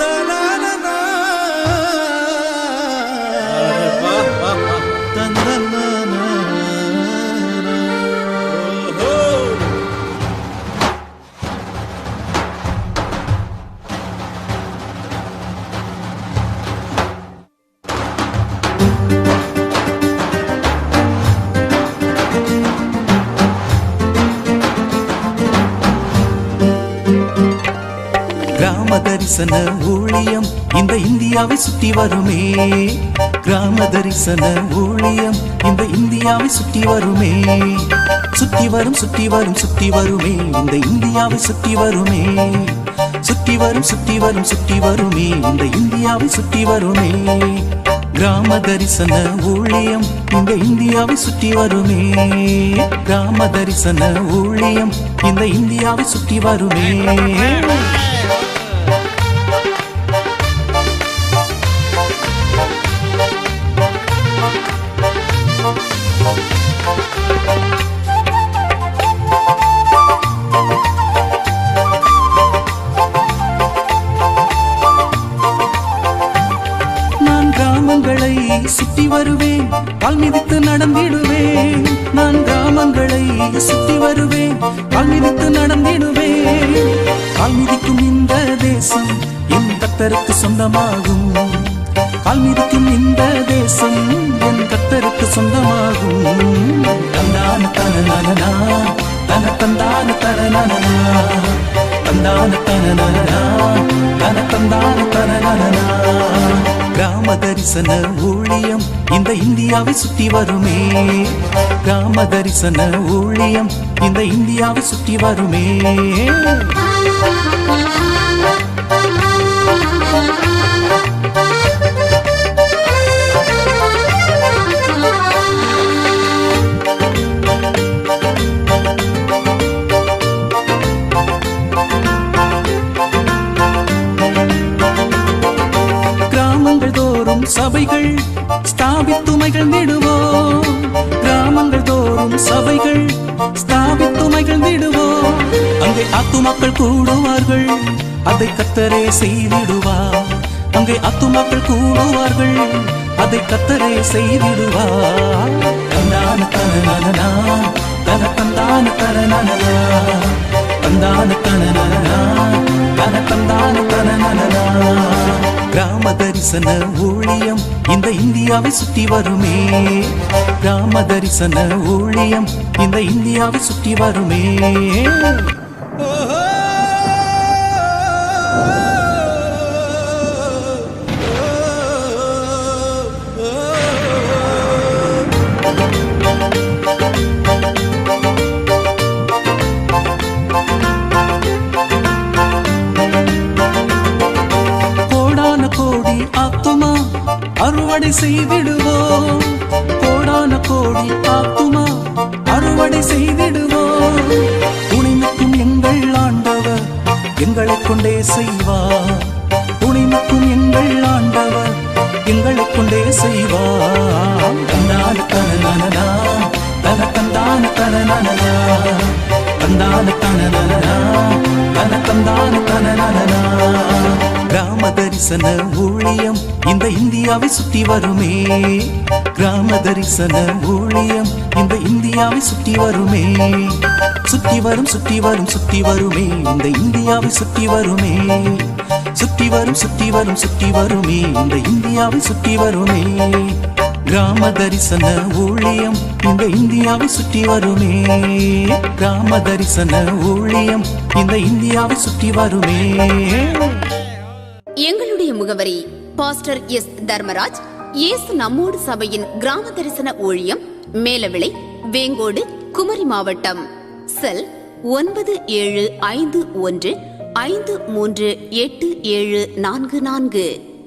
the தரிசன ஊழியம். இந்த இந்தியாவை சுற்றி வருமே. கிராம தரிசன ஊழியம். இந்த இந்தியாவை சுற்றி வருமே. சுற்றி வரும் சுற்றி வரும் சுற்றி வருமே. இந்த இந்தியாவை சுற்றி வருமே. சுற்றி வரும் சுற்றி வரும் சுற்றி வருமே. இந்த இந்தியாவை சுற்றி வருமே. கிராம தரிசன ஊழியம். இந்த இந்தியாவை சுற்றி வருமே. கிராம தரிசன ஊழியம். இந்த இந்தியாவை சுற்றி வருமே. சுற்றி வருவேன். கால் மிதித்து நடந்திடுவேன். நான் கிராமங்களை சுற்றி வருவேன். கால் மிதித்து நடந்திடுவேன். கால் மிதிக்கும் இந்த தேசம் என் கத்தருக்கு சொந்தமாகும். கால் மிதிக்கும் இந்த தேசம் என் கத்தருக்கு சொந்தமாகும். தந்தான தனநலனா தன தந்தான தனநலனா தந்தான தனநலனா தன தரிசன ஊழியம். இந்த இந்தியாவை சுற்றி வருமே. கிராம தரிசன ஊழியம். இந்த இந்தியாவை சுற்றி வருமே. கிராமங்கள் ஸ்தாபித்துமைகள் நிடுவோம். கிராமங்கள் தோறும் சபைகள் ஸ்தாபித்துமைகள் நிடுவோம். அங்கே அத்து மக்கள் கூடுவார்கள் அதை கத்தரே செய்திடுவார் அங்கே அத்து மக்கள் கூடுவார்கள் அதை கத்தரே செய்திடுவார் தந்தான தனநலனா தன தந்தான தனநலனா தந்தான தனநலனா தன தந்தான தனநலனா கிராம தரிசன ஊழியம் இந்த இந்தியாவை சுற்றி வருமே. கிராம தரிசன ஊழியம் இந்த இந்தியாவை சுற்றி வருமே. ஓஹோ! அறுவடை செய்திடுவோம். கோடான கோடி ஆத்துமா அறுவடை செய்திடுவோம். துணிமிக்கும் எங்கள் ஆண்டவர் எங்களை கொண்டே செய்வார். துணிமிக்கும் எங்கள் ஆண்டவர் எங்களை கொண்டே செய்வார். தந்தான தனநனா தன தந்தான தனநனா தந்தான தனநனா தன தந்தான தனநனா கிராம தரிசன ஊழியம். இந்த இந்தியாவை சுத்தி வருமே. கிராம தரிசன ஊழியம். இந்த இந்தியாவை சுத்தி வருமே. சுத்தி வரும் சுத்தி வரும் சுத்தி வருமே. இந்த இந்தியாவை சுத்தி வருமே. சுத்தி வரும் சுத்தி வரும் சுத்தி வருமே. இந்த இந்தியாவை சுத்தி வருமே. கிராம தரிசன ஊழியம். இந்த இந்தியாவை சுற்றி வருமே. கிராம தரிசன ஊழியம். இந்த இந்தியாவை சுற்றி வருமே. எங்களுடைய முகவரி பாஸ்டர் எஸ் தர்மராஜ் இயேசு நம்மோடு சபையின் கிராம தரிசன ஊழியம் மேலவிளை வேங்கோடு குமரி மாவட்டம். செல் ஒன்பது ஏழு ஐந்து ஒன்று ஐந்து மூன்று எட்டு ஏழு நான்கு நான்கு.